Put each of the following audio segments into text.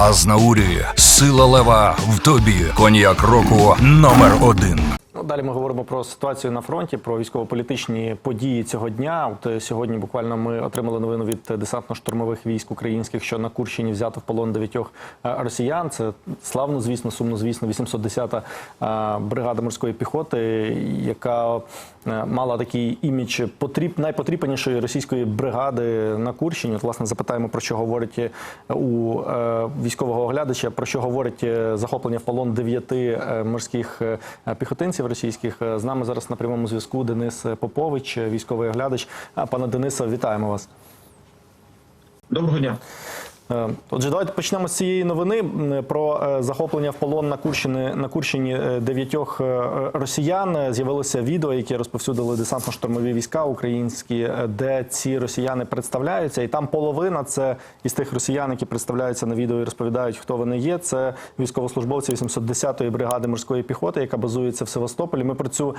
Азнаурі, сила лева в тобі. Коньяк року номер один. Ну, далі ми говоримо про ситуацію на фронті, про військово-політичні події цього дня. От е, сьогодні буквально ми отримали новину від десантно-штурмових військ українських, що на Курщині взято в полон дев'ятьох е, росіян. Це славно, звісно, сумно, звісно, 810-та е, бригада морської піхоти, яка мала такий імідж потріб найпотрібнішої російської бригади на Курщині. От, власне, запитаємо про що говорить е, у е, військового оглядача, про що говорить е, захоплення в полон дев'яти е, морських е, піхотинців російських. Е, З нами зараз на прямому зв'язку Денис Попович, е, військовий оглядач. Пане Денисе, вітаємо вас. Доброго дня. Е, Отже, давайте почнемо з цієї новини про е, захоплення в полон на Курщині на Курщині е, дев'ятьох росіян. З'явилося відео, яке розповсюдили десантно-штурмові війська українські, де ці росіяни представляються, і там половина це із тих росіян, які представляються на відео і розповідають, хто вони є. Це військовослужбовці 810-ї бригади морської піхоти, яка базується в Севастополі. Ми про цю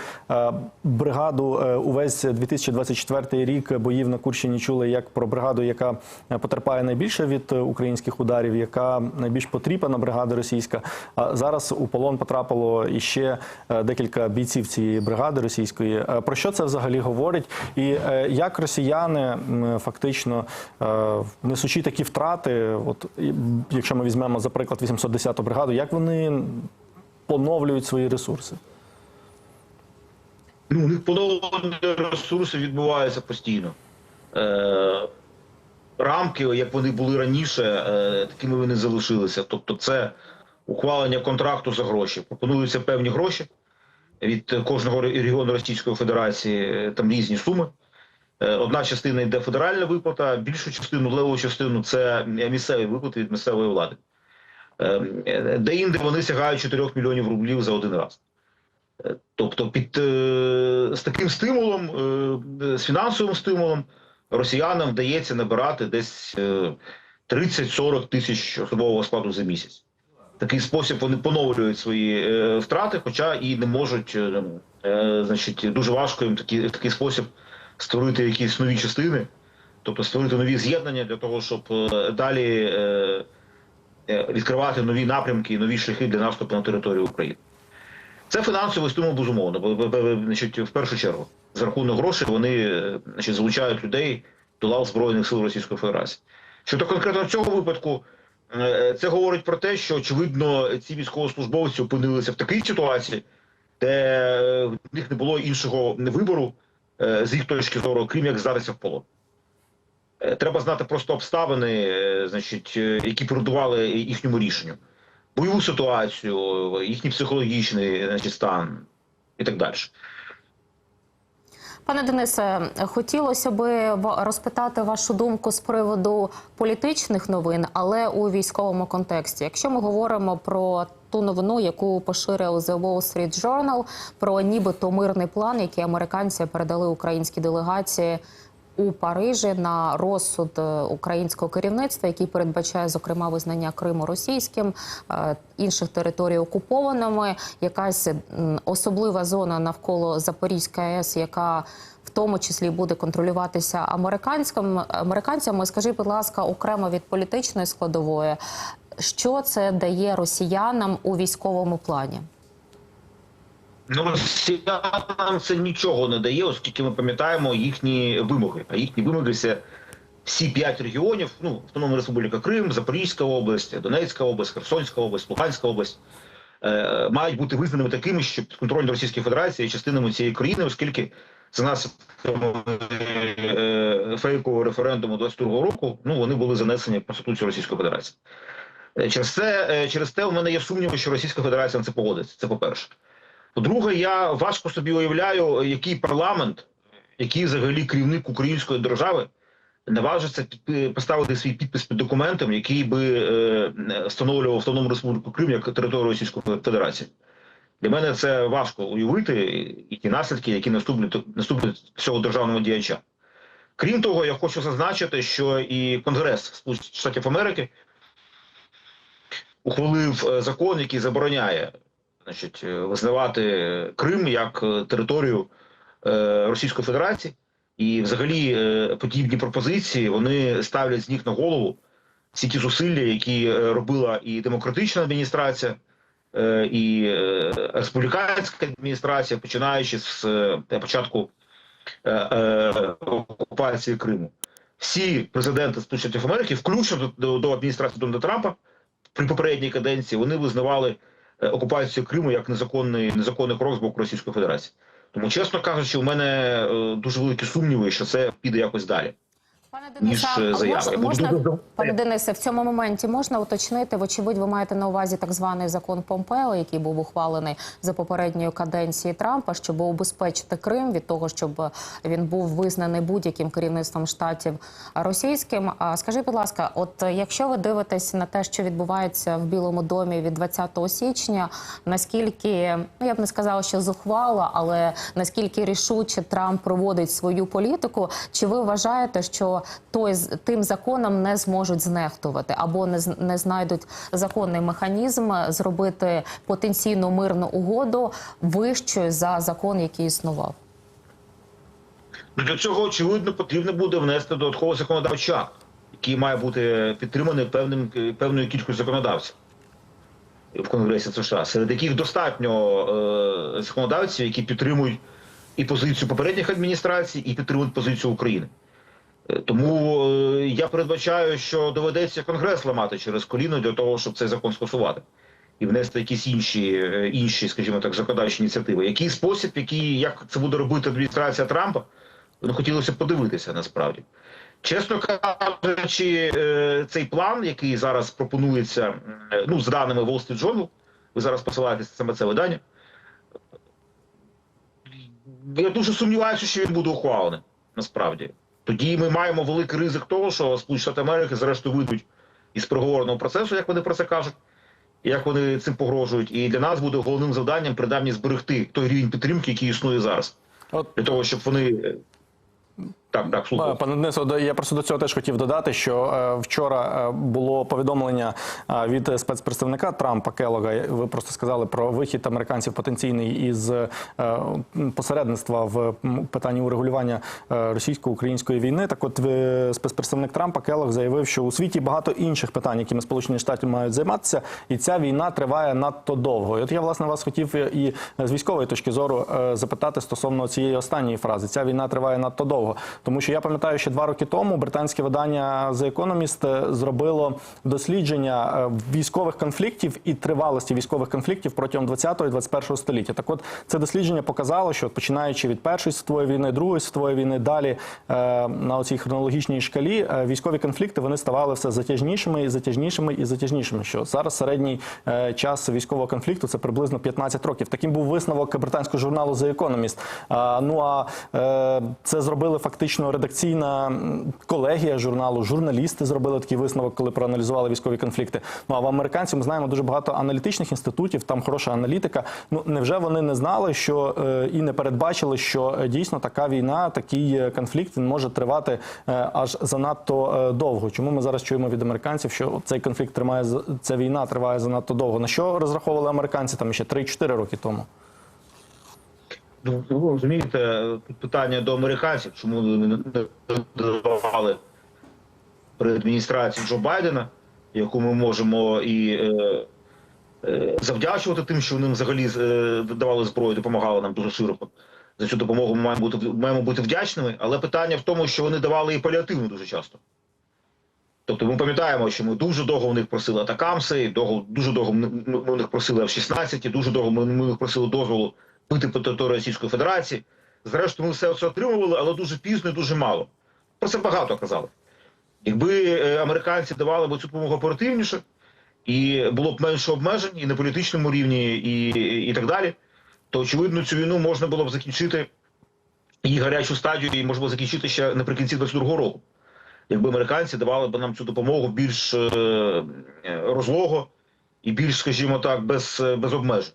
бригаду увесь 2024 рік боїв на Курщині чули як про бригаду, яка потерпає найбільше від українських ударів, яка найбільш потріпана бригада російська. А зараз у полон потрапило іще е, декілька бійців цієї бригади російської. Е, Про що це взагалі говорить? І е, як росіяни фактично несучи такі втрати, от якщо ми візьмемо за приклад 810-ту бригаду, як вони поновлюють свої ресурси? Ну, поновлення ресурсів відбувається постійно. Рамки, як вони були раніше, е, такими вони залишилися. Тобто, це ухвалення контракту за гроші. Пропонуються певні гроші від кожного регіону Російської Федерації, е, там різні суми. Е, Одна частина йде федеральна виплата, більшу частину, леву частину це місцеві виплати від місцевої влади. Е, Де-інде вони сягають 4 мільйонів рублів за один раз. Тобто, під з таким стимулом, з фінансовим стимулом, росіянам вдається набирати десь е, 30-40 тисяч особового складу за місяць. Такий спосіб вони поновлюють свої е, втрати, хоча і не можуть, е, е, значить, дуже важко їм такі, в такий спосіб створити якісь нові частини, тобто створити нові з'єднання для того, щоб е, далі е, е, відкривати нові напрямки і нові шляхи для наступу на територію України. Це фінансовий стимул, безумовно, бо, значить, в першу чергу. За рахунок грошей вони значить, залучають людей до лав Збройних сил Російської Федерації. Щодо конкретно цього випадку, е, це говорить про те, що очевидно ці військовослужбовці опинилися в такій ситуації, де е, в них не було іншого вибору е, з їх точки зору, крім як здатися в полон. Треба знати просто обставини, значить, які передували їхньому рішенню бойову ситуацію, їхній психологічний значить, стан і так далі. Пане Денисе, хотілося би розпитати вашу думку з приводу політичних новин, але у військовому контексті. Якщо ми говоримо про ту новину, яку поширив The Wall Street Journal, про нібито мирний план, який американці передали українській делегації у Парижі на розсуд е, українського керівництва, який передбачає зокрема визнання Криму російським, е, інших територій окупованими, якась особлива зона навколо Запорізької АЕС, яка в тому числі буде контролюватися американським американцями. Скажіть, будь ласка, окремо від політичної складової, що це дає росіянам у військовому плані? Ну, росіянам це нічого не дає, оскільки ми пам'ятаємо їхні вимоги. А їхні вимоги це всі п'ять регіонів: ну, Автономна Республіка Крим, Запорізька область, Донецька область, Херсонська область, Луганська область. е, Мають бути визнаними такими, що підконтрольні Російської Федерації є частинами цієї країни, оскільки за наслідками е, фейкового референдуму 22 року ну вони були занесені в Конституцію Російської Федерації. Е, Через це е, через те у мене є сумніви, що Російська Федерація на це погодиться. Це по-перше. По-друге, я важко собі уявляю, який парламент, який взагалі керівник української держави наважиться поставити свій підпис під документом, який би е, встановлював Автономну Республіку Крим як територію Російської Федерації. Для мене це важко уявити і ті наслідки, які наступлять наступлять цього державного діяча. Крім того, я хочу зазначити, що і Конгрес Сполучених Штатів Америки ухвалив е, закон, який забороняє значить, е, визнавати Крим як е, територію е, Російської Федерації, і взагалі подібні пропозиції вони ставлять з ніг на голову всі ті зусилля, які робила і демократична адміністрація, і республіканська адміністрація, починаючи з початку окупації Криму. Всі президенти Сполучених Америки, включно до, адміністрації Дональда Трампа, при попередній каденції вони визнавали окупацію Криму як незаконний незаконний крок з боку Російської Федерації. Тому, чесно кажучи, у мене е, дуже великі сумніви, що це піде якось далі. Ніж, е, заяви. можна, можна пане Денисе, в цьому моменті можна уточнити, вочевидь, ви маєте на увазі так званий закон Помпео, який був ухвалений за попередньої каденції Трампа, щоб убезпечити Крим від того, щоб він був визнаний будь-яким керівництвом штатів російським. А скажіть, будь ласка, от якщо ви дивитесь на те, що відбувається в Білому домі від 20 січня, наскільки ну я б не сказала, що зухвало, але наскільки рішуче Трамп проводить свою політику, чи ви вважаєте, що той тим законом не зможуть знехтувати або не не знайдуть законний механізм зробити потенційно мирну угоду вищою за закон, який існував? Ну, Для цього, очевидно, потрібно буде внести додатковий законодавчий акт, який має бути підтриманий певним, певною кількістю законодавців в Конгресі США, серед яких достатньо е, законодавців, які підтримують і позицію попередніх адміністрацій, і підтримують позицію України. Е, Тому е, я передбачаю, що доведеться Конгрес ламати через коліно для того, щоб цей закон скасувати. І внести якісь інші, е, інші, скажімо так, законодавчі ініціативи. Який спосіб, який, як це буде робити адміністрація Трампа, ну, хотілося подивитися насправді. Чесно кажучи, цей план, який зараз пропонується, ну, з даними Wall Street Journal, ви зараз посилаєтесь саме це видання. Я дуже сумніваюся, що він буде ухвалений, насправді. Тоді ми маємо великий ризик того, що Сполучені Штати Америки зрештою вийдуть із переговорного процесу, як вони про це кажуть, як вони цим погрожують. І для нас буде головним завданням принаймні зберегти той рівень підтримки, який існує зараз. От Для того, щоб вони. Так, так, слухаю. Е, Пане Денисе, до- я просто до цього теж хотів додати, що е, вчора е, було повідомлення від спецпредставника Трампа Келога. Ви просто сказали про вихід американців потенційний із посередництва в питанні урегулювання російсько-української війни. Так, от спецпредставник Трампа Келог заявив, що у світі багато інших питань, якими Сполучені Штати мають займатися, і ця війна триває надто довго. І от я власне вас хотів і з військової точки зору запитати стосовно цієї останньої фрази. Ця війна триває надто довго. Тому що я пам'ятаю, що два роки тому британське видання The Economist е, зробило дослідження е, військових конфліктів і тривалості військових конфліктів протягом 20-го і 21-го століття. Так от це дослідження показало, що починаючи від Першої світової війни, Другої світової війни, далі е, на оцій хронологічній шкалі військові конфлікти вони ставали все затяжнішими і затяжнішими і затяжнішими. Що зараз середній час військового конфлікту це приблизно 15 років. Таким був висновок британського журналу The Economist. Ну а це зробили фактично редакційна колегія журналу, журналісти зробили такий висновок, коли проаналізували військові конфлікти. Ну а в американців ми знаємо дуже багато аналітичних інститутів, там хороша аналітика. Ну невже вони не знали, що е, і не передбачили, що е, дійсно така війна, такий е, конфлікт може тривати аж занадто довго? Чому ми зараз чуємо від американців, що цей конфлікт тримає ця війна триває занадто довго? На що розраховували американці там ще 3-4 роки тому? Ну, ви розумієте, питання до американців, чому вони не давали при адміністрації Джо Байдена, яку ми можемо і е, е, завдячувати тим, що вони взагалі е, давали зброю, допомагали нам дуже широко. За цю допомогу ми маємо бути маємо бути вдячними. Але питання в тому, що вони давали і паліативну дуже часто. Тобто ми пам'ятаємо, що ми дуже довго в них просили атакамси, довго, дуже довго ми в них просили F-16, дуже довго ми в них просили дозволу бити по території Російської Федерації. Зрештою, ми все це отримували, але дуже пізно і дуже мало. Про це багато казали. Якби е, американці давали б цю допомогу оперативніше, і було б менше обмежень і на політичному рівні, і, і, так далі, то очевидно цю війну можна було б закінчити її гарячу стадію, і можна було закінчити ще наприкінці 22-го року. Якби американці давали б нам цю допомогу більш е, е, розлого і більш, скажімо так, без, без обмежень.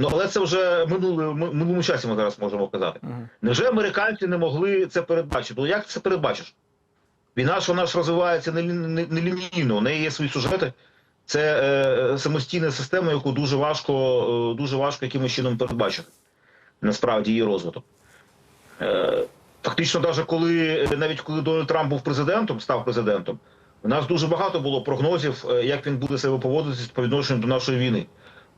Ну але це вже минуле минулому часі ми зараз можемо казати. Невже американці не могли це передбачити? Ну як це передбачиш? Війна ж вона ж розвивається не- нелінійно, у неї є свої сюжети. Це е, самостійна система, яку дуже важко, е, дуже важко якимось чином передбачити. Насправді її розвиток. Е, фактично, навіть коли навіть коли Дональд Трамп був президентом, став президентом, У нас дуже багато було прогнозів, е, як він буде себе поводитися по відношенню до нашої війни.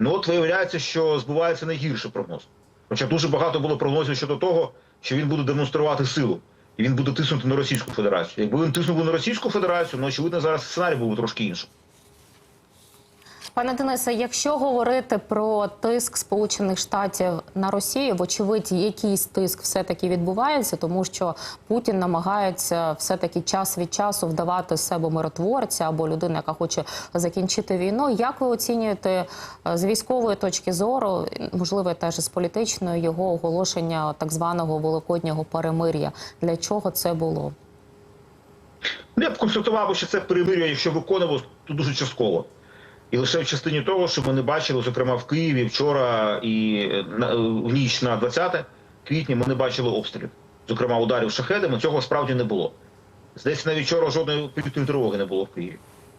Ну от виявляється, що збувається найгірший прогноз. Хоча дуже багато було прогнозів щодо того, що він буде демонструвати силу і він буде тиснути на Російську Федерацію. Якби він тиснув на Російську Федерацію, ну очевидно, зараз сценарій був би трошки іншим. Пане Денисе, якщо говорити про тиск Сполучених Штатів на Росію, вочевидь, якийсь тиск все-таки відбувається, тому що Путін намагається все-таки час від часу вдавати себе миротворця або людину, яка хоче закінчити війну. Як ви оцінюєте е, з військової точки зору, можливо, теж з політичної його оголошення так званого великоднього перемир'я? Для чого це було? Ну, я б констатував, що це перемир'я, якщо виконувалось, то дуже частково. І лише в частині того, що ми не бачили, зокрема в Києві вчора і на, в ніч на 20 квітня ми не бачили обстрілів. Зокрема, ударів шахедами, цього справді не було. Здається, навіть вчора жодної повітряної тривоги не було в Києві.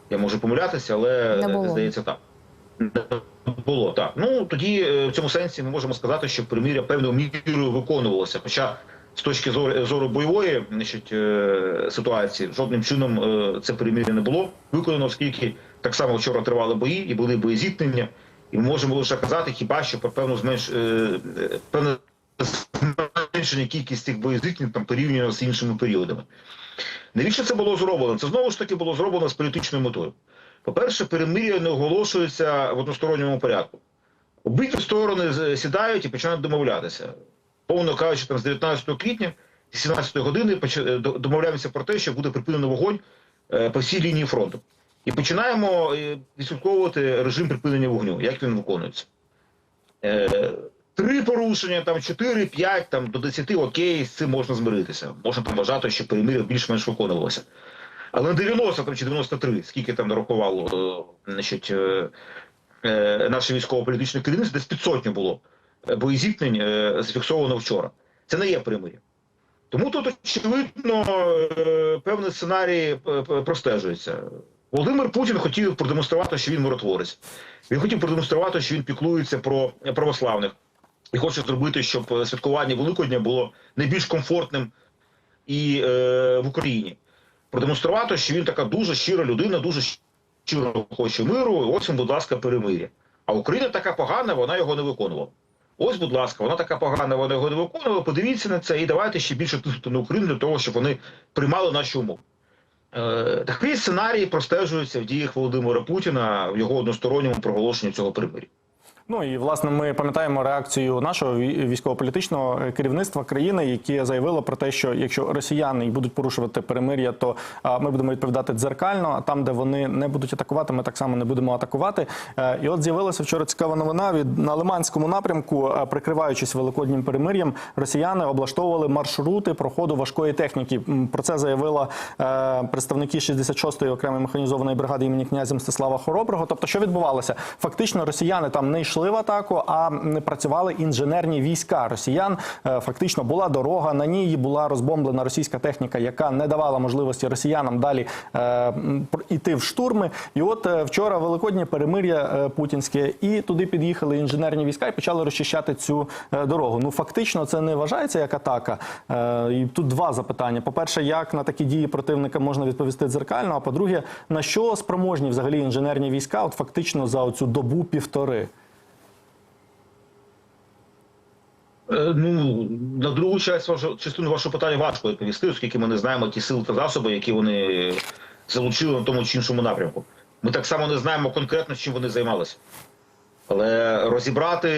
Я можу помилятися, але Не здається так. Не Було так. Ну тоді е, в цьому сенсі ми можемо сказати, що приміря певною мірою виконувалося. Хоча з точки зору, зору бойової значить, е, ситуації жодним чином е, це перемір'я не було виконано, оскільки так само вчора тривали бої і були боєзіткнення, і ми можемо лише казати, хіба що про певну зменш е, певне зменшення кількість цих боєзіткнень там порівняно з іншими періодами. Навіщо це було зроблено? Це знову ж таки було зроблено з політичною метою. По-перше, перемир'я не оголошується в односторонньому порядку. Обидві сторони сідають і починають домовлятися. Повно кажучи, там з 19 квітня, з 17 години е, до- домовляємося про те, що буде припинено вогонь е, по всій лінії фронту. І починаємо е, відслідковувати режим припинення вогню, як він виконується. Три порушення, там чотири, п'ять, там до десяти, окей, з цим можна змиритися. Можна там вважати, що перемир'я більш-менш виконувалося. Але на 90 там, чи 93, скільки там нарахувало значить, е, е, наше військово-політичне керівництво, десь під сотню було боєзіткнень е, зафіксовано вчора. Це не є примир'я. Тому тут, очевидно, е, певний сценарій е, простежується. Володимир Путін хотів продемонструвати, що він миротворець. Він хотів продемонструвати, що він піклується про православних і хоче зробити, щоб святкування Великодня було найбільш комфортним і е, в Україні. Продемонструвати, що він така дуже щира людина, дуже щиро хоче миру. Ось він, будь ласка, перемир'я. А Україна така погана, вона його не виконувала. Ось, будь ласка, вона така погана, вона його не виконувала. Подивіться на це і давайте ще більше тиснути на Україну для того, щоб вони приймали наші умови. Е, такий сценарій простежується в діях Володимира Путіна в його односторонньому проголошенні цього примир'я. Ну і власне ми пам'ятаємо реакцію нашого вій- військово-політичного керівництва країни, яке заявило про те, що якщо росіяни будуть порушувати перемир'я, то ми будемо відповідати дзеркально. А там, де вони не будуть атакувати, ми так само не будемо атакувати. Е, І от з'явилася вчора цікава новина від на Лиманському напрямку, прикриваючись великоднім перемир'ям, росіяни облаштовували маршрути проходу важкої техніки. Про це заявила е, представники 66-ї окремої механізованої бригади імені князя Мстислава Хороброго. Тобто, що відбувалося? Фактично, росіяни там не йшли в атаку, а працювали інженерні війська росіян. Е, Фактично була дорога. На ній була розбомблена російська техніка, яка не давала можливості росіянам далі е, пр- іти в штурми. І от е, вчора великоднє перемир'я е, путінське, і туди під'їхали інженерні війська і почали розчищати цю е, дорогу. Ну фактично, це не вважається як атака. Е, І тут два запитання: по-перше, як на такі дії противника можна відповісти дзеркально? А по-друге, на що спроможні взагалі інженерні війська? От фактично за оцю добу півтори. Е, Ну, на другу вашого частину вашого питання важко відповісти, оскільки ми не знаємо ті сили та засоби, які вони залучили на тому чи іншому напрямку. Ми так само не знаємо конкретно, чим вони займалися. Але розібрати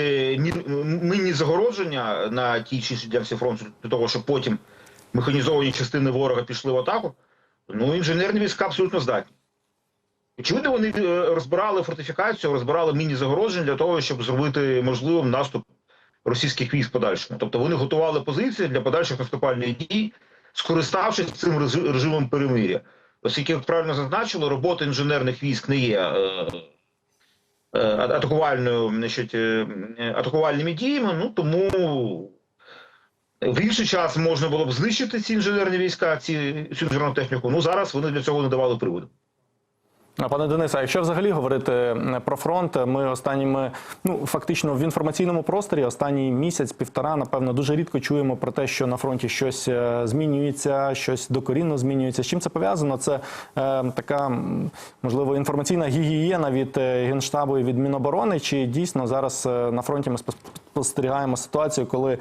мінні загородження на тій чи іншій ділянці фронту для того, щоб потім механізовані частини ворога пішли в атаку, ну інженерні війська абсолютно здатні. Очевидно, вони е, розбирали фортифікацію, розбирали міні загородження для того, щоб зробити можливим наступ російських військ в подальшому. Тобто вони готували позиції для подальших наступальних дій, скориставшись цим режимом перемир'я. Оскільки, правильно зазначили, робота інженерних військ не є е, е, атакувальною, значить, е, атакувальними діями, ну тому в інший час можна було б знищити ці інженерні війська, ці, цю інженерну техніку. Ну зараз вони для цього не давали приводу. А, Пане Денисе, а якщо взагалі говорити про фронт, ми останніми, ну фактично в інформаційному просторі останній місяць-півтора, напевно, дуже рідко чуємо про те, що на фронті щось е, змінюється, щось докорінно змінюється. З чим це пов'язано? Це е, така можливо інформаційна гігієна від е, генштабу і від Міноборони. Чи дійсно зараз е, на фронті ми спос- спостерігаємо ситуацію, коли е,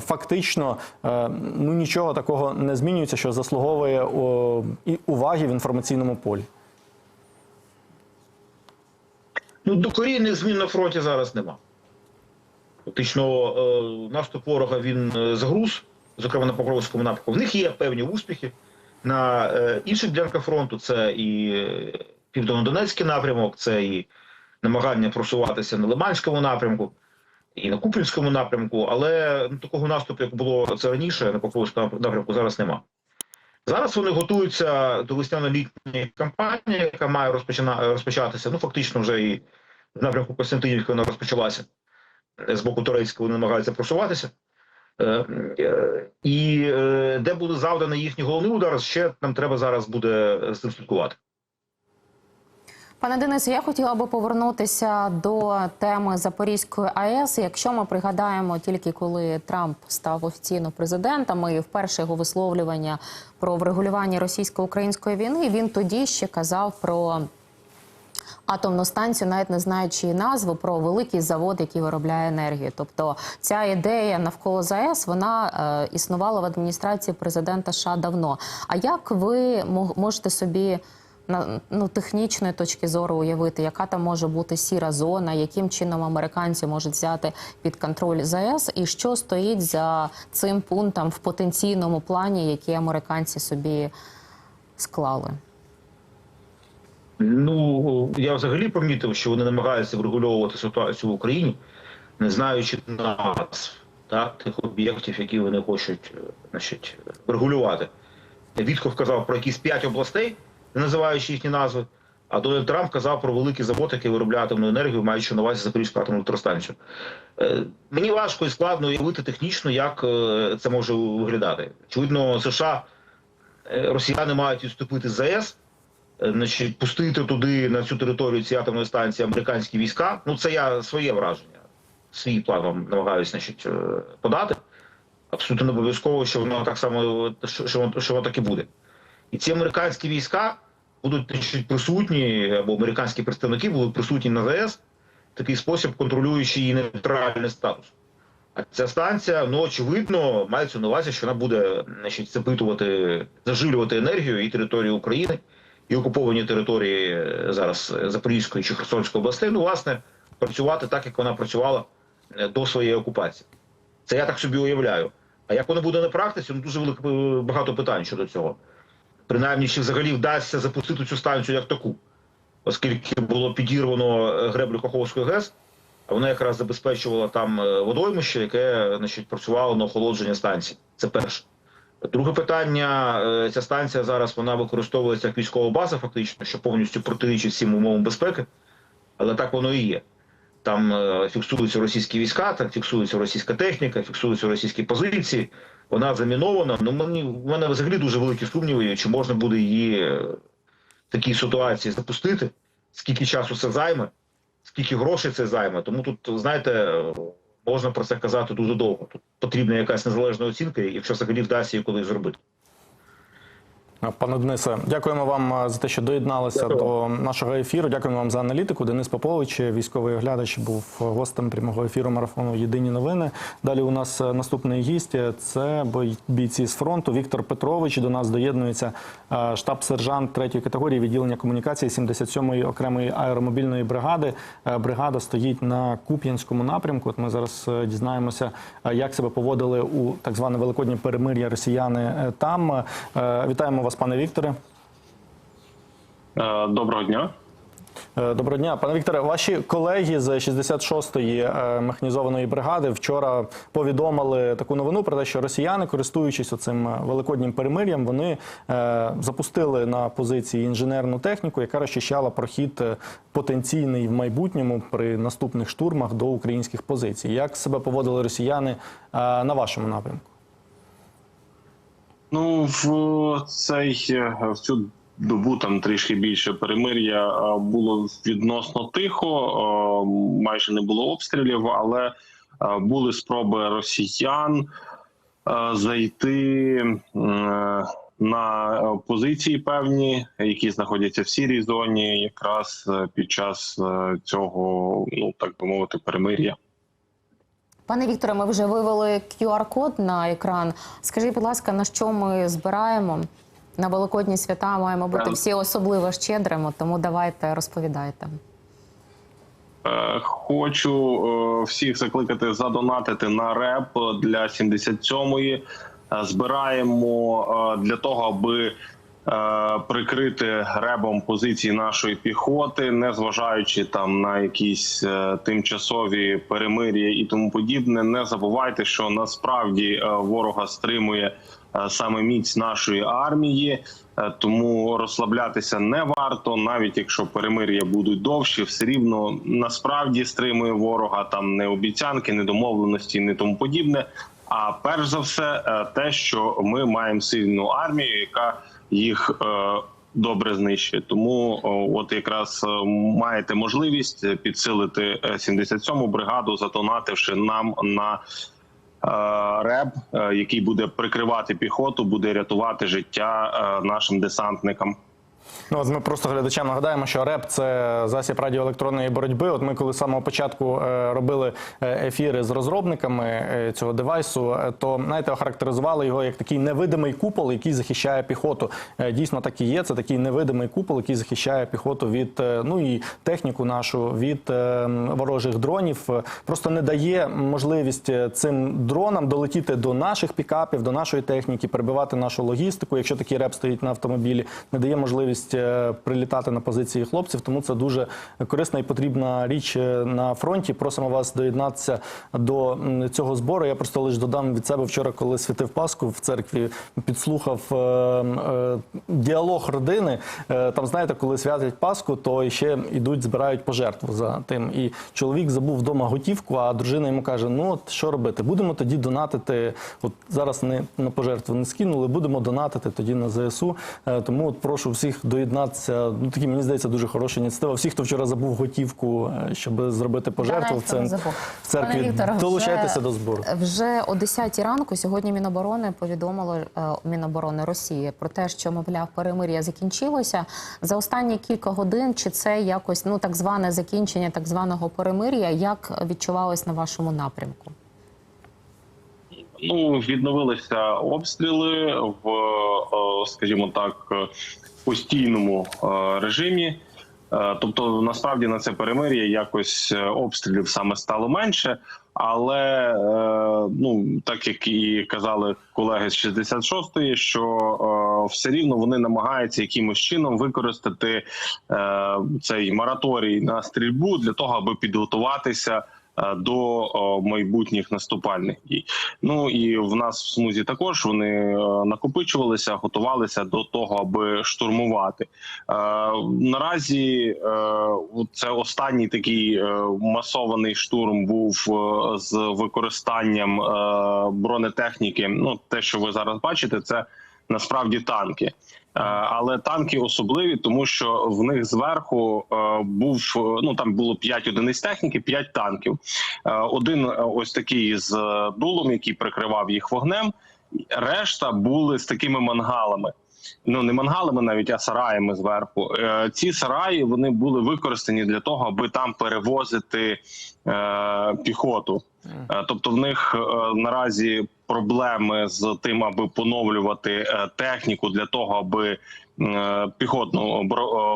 фактично е, ну нічого такого не змінюється, що заслуговує о, і уваги в інформаційному полі? Ну, докорінних змін на фронті зараз нема. Фактично, е, наступ ворога він е, загруз, зокрема на Покровському напрямку. В них є певні успіхи. На е, інших ділянках фронту це і Південно-Донецький напрямок, це і намагання просуватися на Лиманському напрямку, і на Купінському напрямку, але ну, такого наступу, як було це раніше, на Покровському напрямку зараз нема. Зараз вони готуються до весняно-літньої кампанії, яка має розпочина... розпочатися. Ну, фактично, вже і в напрямку Костянтинівки вона розпочалася. З боку Турецького вони намагаються просуватися. Е, е, І е, де буде завданий їхній головний удар, ще нам треба зараз буде з цим слідкувати. Пане Денисе, я хотіла би повернутися до теми Запорізької АЕС. Якщо ми пригадаємо, тільки коли Трамп став офіційно президентом, і вперше його висловлювання про врегулювання російсько-української війни, він тоді ще казав про атомну станцію, навіть не знаючи її назву, про великий завод, який виробляє енергію. Тобто ця ідея навколо ЗАЕС вона е, існувала в адміністрації президента США давно. А як ви можете собі ну, технічної точки зору уявити, яка там може бути сіра зона, яким чином американці можуть взяти під контроль ЗАЕС, і що стоїть за цим пунктом в потенційному плані, який американці собі склали? Ну я взагалі помітив, що вони намагаються врегульовувати ситуацію в Україні, не знаючи назв так, тих об'єктів, які вони хочуть е, значить, регулювати. Вітков казав про якісь п'ять областей, не називаючи їхні назви. А Дональд Трамп казав про великий завод, який виробляє атомну енергію, маючи на увазі Запорізьку атомну електростанцію. Е, Мені важко і складно уявити технічно, як е, це може виглядати. Очевидно, США е, росіяни мають відступити з ЗАЕС, е, значить, пустити туди на цю територію цієї атомної станції американські війська. Ну, це я своє враження, свій план вам намагаюся значить, е, подати. Абсолютно не обов'язково, що воно так само що, що, що воно так і буде. І ці американські війська будуть присутні, або американські представники будуть присутні на ЗАЕС в такий спосіб, контролюючи її нейтральний статус. А ця станція, ну очевидно, мається на увазі, що вона буде значить, запитувати, заживлювати енергію і територію України, і окуповані території е, зараз е, Запорізької чи Херсонської областей. Ну, власне, працювати так, як вона працювала е, до своєї окупації. Це я так собі уявляю. А як воно буде на практиці, ну дуже велике багато питань щодо цього. Принаймні, чи взагалі вдасться запустити цю станцію як таку, оскільки було підірвано е, греблю Каховської ГЕС, а вона якраз забезпечувала там е, водоймище, яке значить, працювало на охолодження станції. Це перше. Друге питання: е, ця станція зараз вона використовується як військова база, фактично, що повністю протирічить всім умовам безпеки, але так воно і є. Там фіксуються російські війська, там фіксується російська техніка, фіксуються російські позиції. Вона замінована. Ну мені в мене взагалі дуже великі сумніви, чи можна буде її в такій ситуації запустити, скільки часу це займе, скільки грошей це займе. Тому тут, знаєте, можна про це казати дуже довго. Тут потрібна якась незалежна оцінка, якщо взагалі вдасться її колись зробити. Пане Денисе, дякуємо вам е, за те, що доєдналися Дякую. до нашого ефіру. Дякуємо вам за аналітику. Денис Попович, військовий оглядач, був гостем прямого ефіру марафону Єдині новини. Далі у нас е, наступний гість це бійці з фронту. Віктор Петрович. До нас доєднується е, штаб-сержант третьої категорії відділення комунікації 77-ї окремої аеромобільної бригади. Е, Бригада стоїть на Куп'янському напрямку. От ми зараз е, дізнаємося, е, як себе поводили у так зване великоднє перемир'я росіяни е, там. Е, Вітаємо вас, пане Вікторе. Е, Доброго дня. Е, Доброго дня, пане Вікторе. Ваші колеги з 66-ї е, механізованої бригади вчора повідомили таку новину про те, що росіяни, користуючись оцим е, великоднім перемир'ям, вони запустили на позиції інженерну техніку, яка розчищала прохід потенційний в майбутньому при наступних штурмах до українських позицій. Як себе поводили росіяни на вашому напрямку? Ну, в цей в цю добу там трішки більше перемир'я е, було відносно тихо, е, майже не було обстрілів, але е, були спроби росіян е, зайти е, на е, позиції певні, які знаходяться в сірій зоні, якраз е, під час е, цього, ну так би мовити, перемир'я. Пане Вікторе, ми вже вивели QR-код на екран. Скажіть, будь ласка, на що ми збираємо? На великодні свята маємо бути Ем. всі особливо щедрими, тому давайте розповідайте. Е, Хочу е, всіх закликати задонатити на реп для 77-ї. Е, Збираємо е, для того, аби е, прикрити ребом позиції нашої піхоти, не зважаючи там на якісь е, тимчасові перемир'я і тому подібне. Не забувайте, що насправді е, ворога стримує е, саме міць нашої армії. Е, Тому розслаблятися не варто, навіть якщо перемир'я будуть довші, все рівно насправді стримує ворога там не обіцянки, не домовленості, не тому подібне. А перш за все, е, те, що ми маємо сильну армію, яка їх е, добре знищує. Тому от якраз е, маєте можливість підсилити е, 77-му бригаду, затонативши нам на е, РЕБ, е, який буде прикривати піхоту, буде рятувати життя е, нашим десантникам. Ну, от ми просто глядачам нагадаємо, що РЕП це засіб радіоелектронної боротьби. От ми, коли з самого початку е, робили е, ефіри з розробниками е, цього девайсу, то знаєте, охарактеризували його як такий невидимий купол, який захищає піхоту. Дійсно, так і є. Це такий невидимий купол, який захищає піхоту від ну і техніку нашу від ворожих дронів. Просто не дає можливість цим дронам долетіти до наших пікапів, до нашої техніки, перебивати нашу логістику. Якщо такий реп стоїть на автомобілі, не дає можливість е, прилітати на позиції хлопців. Тому це дуже корисна і потрібна річ е, на фронті. Просимо вас доєднатися до цього збору. Я просто лише додам від себе вчора, коли святив Пасху в церкві, підслухав е, діалог родини. Там знаєте, коли святять Пасху, то ще йдуть, збирають пожертву за тим. І чоловік забув вдома готівку, а дружина йому каже: Ну от що робити? Будемо тоді донатити. От зараз не на пожертву не скинули, будемо донатити тоді на ЗСУ. Тому от прошу всіх доєднатися. Ну такі мені здається дуже хороша ініціатива. Всі, хто вчора забув готівку, е, щоб зробити пожертву в, цен- в церкві, Пане Вікторе, долучайтеся вже- до збору. Вже о 10 ранку сьогодні Міноборони повідомило е, Міноборони Росії про те, що мовляв перемир'я закінчилося за останні кілька годин. Чи це якось ну так зване закінчення так званого перемир'я? Як відчувалось на вашому напрямку? Ну відновилися обстріли в, е, скажімо так, постійному е, режимі. Е, Тобто, насправді на це перемир'я якось е, обстрілів саме стало менше, але ну так як і казали колеги з 66-ї, що все рівно вони намагаються якимось чином використати цей мораторій на стрільбу для того, аби підготуватися до е, майбутніх наступальних дій. Ну і в нас в смузі також вони е, накопичувалися, готувалися до того, аби штурмувати. Е, Наразі е, це останній такий е, масований штурм був е, з використанням е, бронетехніки. Ну, те, що ви зараз бачите, це насправді танки. Е, Але танки особливі, тому що в них зверху е, був е, ну там було 5 одиниць техніки, 5 танків. Один ось такий з дулом, який прикривав їх вогнем. Решта були з такими мангалами. Ну не мангалами, навіть а сараями зверху. Ці сараї вони були використані для того, аби там перевозити піхоту. Тобто, в них наразі проблеми з тим, аби поновлювати е, техніку для того, аби е, піхотну е,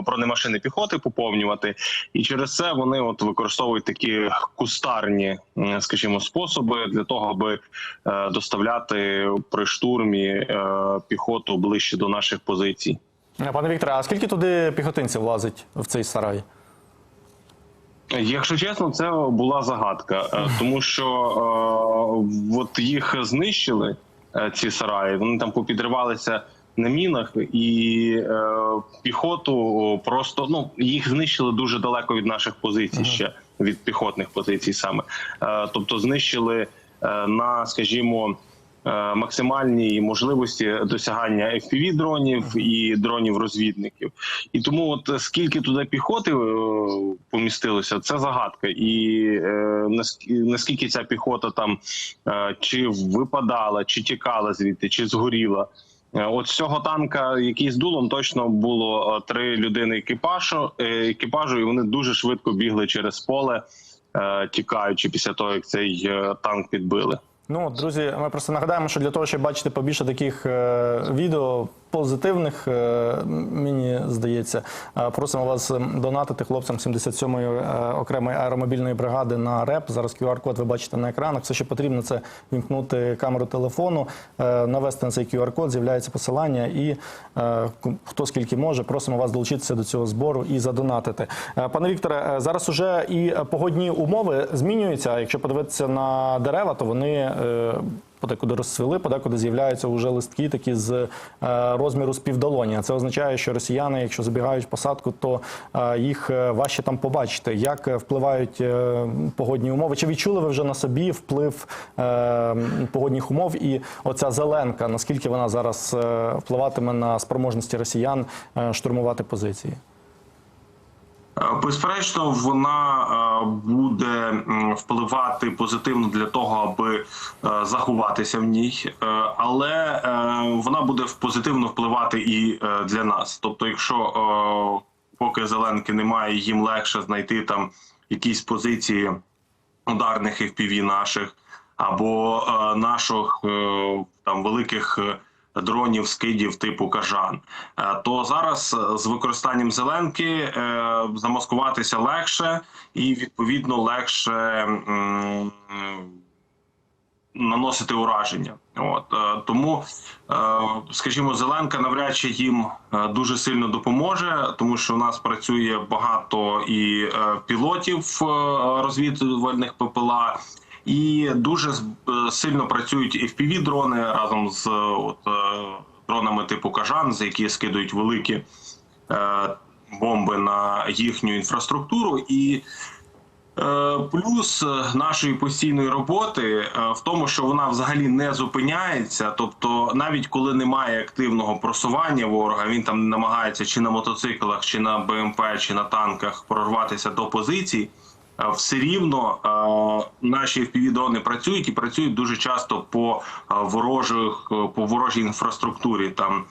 бронемашини піхоти поповнювати, і через це вони от використовують такі кустарні, скажімо, способи для того, аби доставляти при штурмі піхоту ближче до наших позицій. Пане Вікторе, а скільки туди піхотинців влазить в цей сарай? Якщо чесно, це була загадка, е, тому що е, от їх знищили е, ці сараї. Вони там попідривалися на мінах, і е, піхоту просто ну їх знищили дуже далеко від наших позицій ще від піхотних позицій, саме Е, тобто знищили е, на, скажімо. Е, максимальні можливості досягання FPV дронів і дронів розвідників. І тому, от скільки туди піхоти е, помістилося, це загадка. І е, наскільки ця піхота там е, чи випадала, чи тікала звідти, чи згоріла. Е, От з цього танка, який з дулом, точно було е, три людини екіпажу, е, екіпажу, і вони дуже швидко бігли через поле, е, тікаючи після того, як цей е, танк підбили. Ну, друзі, ми просто нагадаємо, що для того, щоб бачити побільше таких е, відео позитивних, е, мені здається, е, просимо вас ем, донатити хлопцям 77-ї е, окремої аеромобільної бригади на РЕП. Зараз QR-код ви бачите на екранах. Все, що потрібно, це вімкнути камеру телефону, навести на цей QR-код, з'являється посилання, і хто скільки може, просимо вас долучитися до цього збору і задонатити. Пане Вікторе, зараз уже і погодні умови змінюються. Якщо подивитися на дерева, то вони подекуди розцвіли, подекуди з'являються вже листки такі з е, розміру співдолоні. А Це означає, що росіяни, якщо забігають в посадку, то е, їх е, важче там побачити. Як впливають погодні умови? Чи відчули ви вже на собі вплив погодних умов? І оця зеленка, наскільки вона зараз впливатиме на спроможності росіян штурмувати позиції? Е, Безперечно, вона е, буде впливати позитивно для того, аби е, заховатися в ній, але вона буде позитивно впливати і для нас. Тобто, якщо поки зеленки немає, їм легше знайти там якісь позиції ударних FPV наших або наших там великих дронів, скидів типу кажан, е, то зараз е, з використанням зеленки е, замаскуватися легше і відповідно легше. Наносити ураження, от тому, скажімо, зеленка навряд чи їм дуже сильно допоможе, тому що у нас працює багато і пілотів розвідувальних ППЛА, і дуже е, сильно працюють fpv дрони разом з е, от, е, дронами типу Кажан, за які скидують великі е, бомби на їхню інфраструктуру і. Е, Плюс нашої постійної роботи е, в тому, що вона взагалі не зупиняється. Тобто, навіть коли немає активного просування ворога, він там намагається чи на мотоциклах, чи на БМП, чи на танках прорватися до позицій. Все рівно наші FPV-дрони працюють і працюють дуже часто по ворожих е, по ворожій інфраструктурі. Там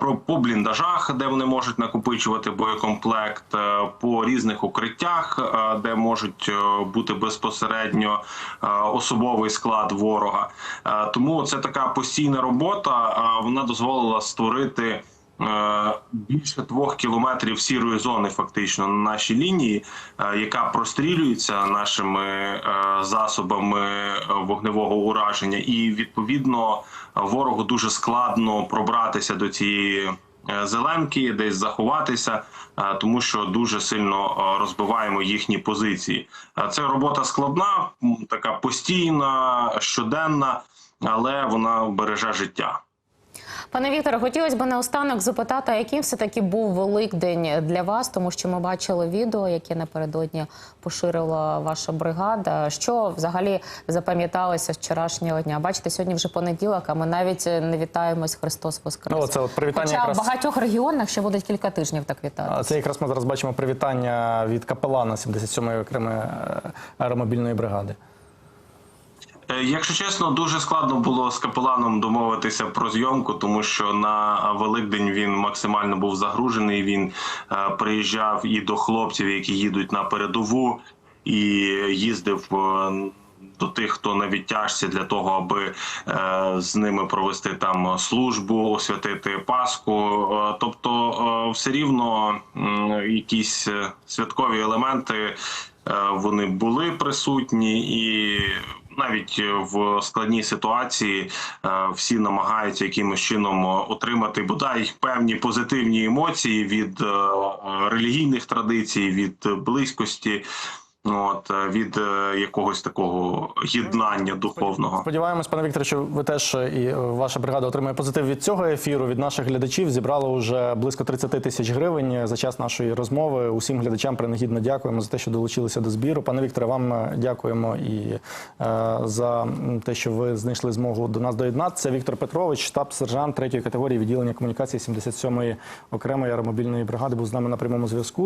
про по бліндажах, де вони можуть накопичувати боєкомплект, е, по різних укриттях, е, де можуть бути безпосередньо особовий склад ворога. Тому це така постійна робота. Вона дозволила створити. Е, Більше двох кілометрів сірої зони, фактично на нашій лінії, е, яка прострілюється нашими е, засобами вогневого ураження, і відповідно ворогу дуже складно пробратися до цієї зеленки, десь заховатися, тому що дуже сильно розбиваємо їхні позиції. Це робота складна, така постійна, щоденна, але вона береже життя. Пане Вікторе, хотілося б наостанок запитати, яким все таки був Великдень для вас, тому що ми бачили відео, яке напередодні поширила ваша бригада. Що взагалі запам'яталося з вчорашнього дня? Бачите, сьогодні вже понеділок, а ми навіть не вітаємось Христос Воскрес. Ну, це от привітання Хоча якраз- в багатьох регіонах ще будуть кілька тижнів так вітати. Це якраз ми зараз бачимо привітання від капелана 77-ї окремої е, аеромобільної бригади. Е, Якщо чесно, дуже складно було з капеланом домовитися про зйомку, тому що на Великдень він максимально був загружений. Він е, приїжджав і до хлопців, які їдуть на передову, і їздив. е, До тих, хто на відтяжці для того, аби з ними провести там службу, освятити Пасху. Тобто, все рівно якісь святкові елементи вони були присутні, і навіть в складній ситуації е, всі намагаються якимось чином отримати бодай певні позитивні емоції від е, релігійних традицій, від близькості. От е, від е, якогось такого єднання духовного. Сподіваємось, пане Вікторе, що ви теж е, і ваша бригада отримає позитив від цього ефіру. Від наших глядачів зібрали вже близько 30 тисяч гривень за час нашої розмови. Усім глядачам принагідно дякуємо за те, що долучилися до збіру. Пане Вікторе, вам дякуємо і е, за те, що ви знайшли змогу до нас доєднатися. Віктор Петрович, штаб-сержант третьої категорії відділення комунікації 77-ї окремої аеромобільної бригади, був з нами на прямому зв'язку.